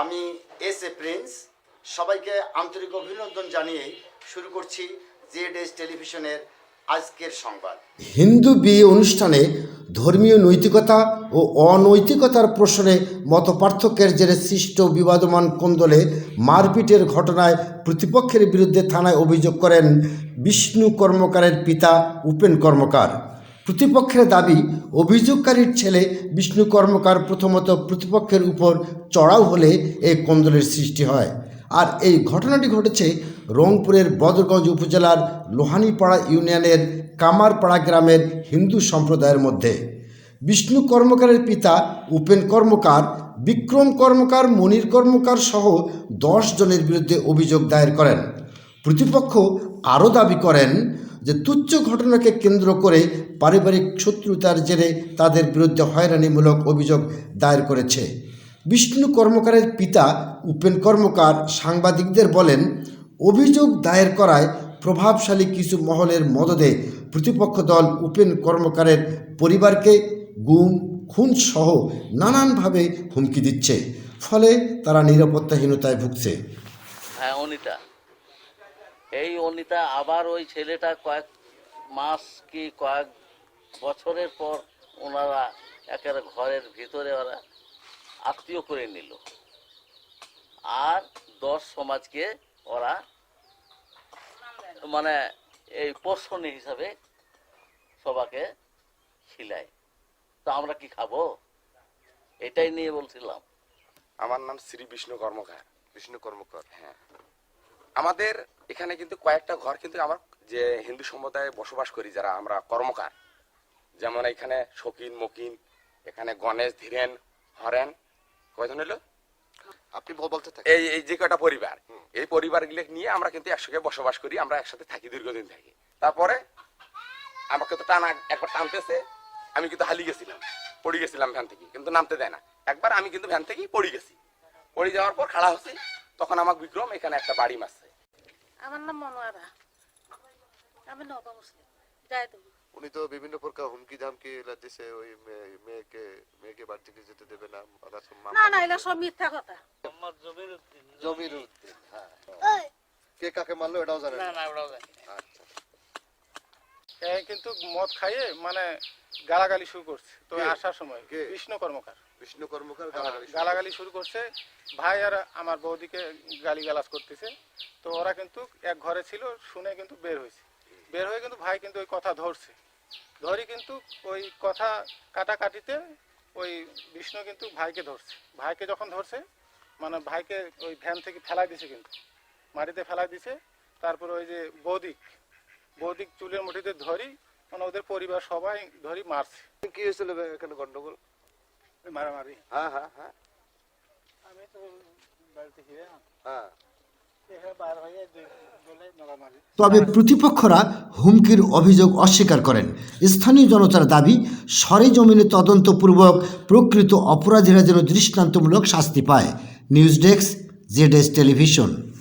আমি S A Prince. সবাইকে আন্তরিক অভিনন্দন জানিয়ে শুরু করছি জেড এস টেলিভিশনের আজকের সংবাদ। হিন্দু বিয়ে অনুষ্ঠানে ধর্মীয় নৈতিকতা ও অনৈতিকতার প্রশ্নে মত পার্থক্যের জেরে সৃষ্ট বিবাদমান কোন্দলে মারপিটের ঘটনায় প্রতিপক্ষের বিরুদ্ধে থানায় অভিযোগ করেন বিষ্ণু কর্মকারের পিতা উপেন কর্মকার। প্রতিপক্ষের দাবি, অভিযোগকারীর ছেলে বিষ্ণু কর্মকার প্রথমত প্রতিপক্ষের উপর চড়াও হলে এই কোন্দলের সৃষ্টি হয়। আর এই ঘটনাটি ঘটেছে রংপুরের বদরগঞ্জ উপজেলার লোহানীপাড়া ইউনিয়নের কামারপাড়া গ্রামের হিন্দু সম্প্রদায়ের মধ্যে। বিষ্ণু কর্মকারের পিতা উপেন কর্মকার, বিক্রম কর্মকার, মনির কর্মকার সহ দশ জনের বিরুদ্ধে অভিযোগ দায়ের করেন। প্রতিপক্ষ আরও দাবি করেন যে তুচ্ছ ঘটনাকে কেন্দ্র করে পারিবারিক শত্রুতার জেরে তাদের বিরুদ্ধে হয়রানিমূলক অভিযোগ দায়ের করেছে। বিষ্ণু কর্মকারের পিতা উপেন কর্মকার সাংবাদিকদের বলেন, অভিযোগ দায়ের করায় প্রভাবশালী কিছু মহলের মদদে প্রতিপক্ষ দল উপেন কর্মকারের পরিবারকে গুম, খুন সহ নানানভাবে হুমকি দিচ্ছে। ফলে তারা নিরাপত্তাহীনতায় ভুগছে। হ্যাঁ অনিতা। এই অনিতা আবার ওই ছেলেটা কয়েক মাস কি কয়েক বছরের পর ওনারা একেবারে ঘরের ভিতরে ওরা আত্মীয় করে নিল। আর দশ সমাজকে ওরা মানে এই পোষণ হিসাবে সবাকে খিলায়। তো আমরা কি খাব? এটাই নিয়ে বলছিলাম। আমার নাম শ্রী বিষ্ণু কর্মকার। বিষ্ণু কর্মকার। হ্যাঁ। আমাদের এখানে কিন্তু কয়েকটা ঘর কিন্তু আমার যে হিন্দু সম্প্রদায়ে বসবাস করি যারা আমরা কর্মকার। যেমন এখানে শকিন মকিন এখানে গণেশ ধীরেন হরেন। কয়জন হলো আপনি বলতে থাকেন। এই এই যে কটা পরিবার এই পরিবারগুলো নিয়ে আমরা কিন্তু একসঙ্গে বসবাস করি আমরা একসাথে থাকি দীর্ঘদিন থাকি। তারপরে আমাকে তো টানা একবার টানতেছে আমি কিন্তু হালি গেছিলাম পড়ে গেছিলাম ভ্যান থেকে কিন্তু নামতে দেয় না। একবার আমি কিন্তু ভ্যান থেকেই পড়ে গেছি। পড়ে যাওয়ার পর খাড়া হচ্ছি তখন আমার বিক্রম এখানে একটা বাড়ি মারছে। আমার নাম মনোয়ারা। আমি নবা মুসলিম। যাই উনি তো বিভিন্ন প্রকার হুমকি ধামকি এলা দিছে ওই মেয়ে- মেয়েকে মেয়েকে বাড়ি থেকে যেতে দেবে না না না সব মিথ্যা কথা। জমির উদ্দিন, হ্যাঁ কে কাকে মারলো এটাও জানেন না? আচ্ছা। এ কিন্তু মদ খাইয়ে মানে গালাগালি শুরু করছে। তো আসার সময় কে? বিষ্ণু কর্মকার। বিষ্ণু কর্মকার হ্যাঁ, গালাগালি শুরু করছে। ভাই আর আমার বৌদিকে গালি গালাজ করতেছে। তো ওরা কিন্তু এক ঘরে ছিল শুনে কিন্তু বের হয়েছে। বের হয়ে কিন্তু ভাই কিন্তু ওই কথা ধরছে। ধরি কিন্তু ওই কথা কাটাকাটিতে ওই বিষ্ণু কিন্তু ভাইকে ধরছে। ভাইকে যখন ধরছে মানে ভাইকে ওই ভ্যান থেকে ফেলাই দিছে কিন্তু। মাটিতে ফেলাই দিছে। তারপর ওই যে বৌদিক বৌদিক চুলের মুঠিতে ধরি মানে ওদের পরিবার সবাই ধরি মারছে। কি হয়েছিল এখানে গন্ডগোল? মারামারি। হ্যাঁ হ্যাঁ হ্যাঁ। আমি তো বাড়িতে ফিরে হ্যাঁ। তবে প্রতিপক্ষরা হুমকির অভিযোগ অস্বীকার করেন। স্থানীয় জনতার দাবি সরেজমিনে তদন্তপূর্বক প্রকৃত অপরাধীরা যেন দৃষ্টান্তমূলক শাস্তি পায়। News desk Z television.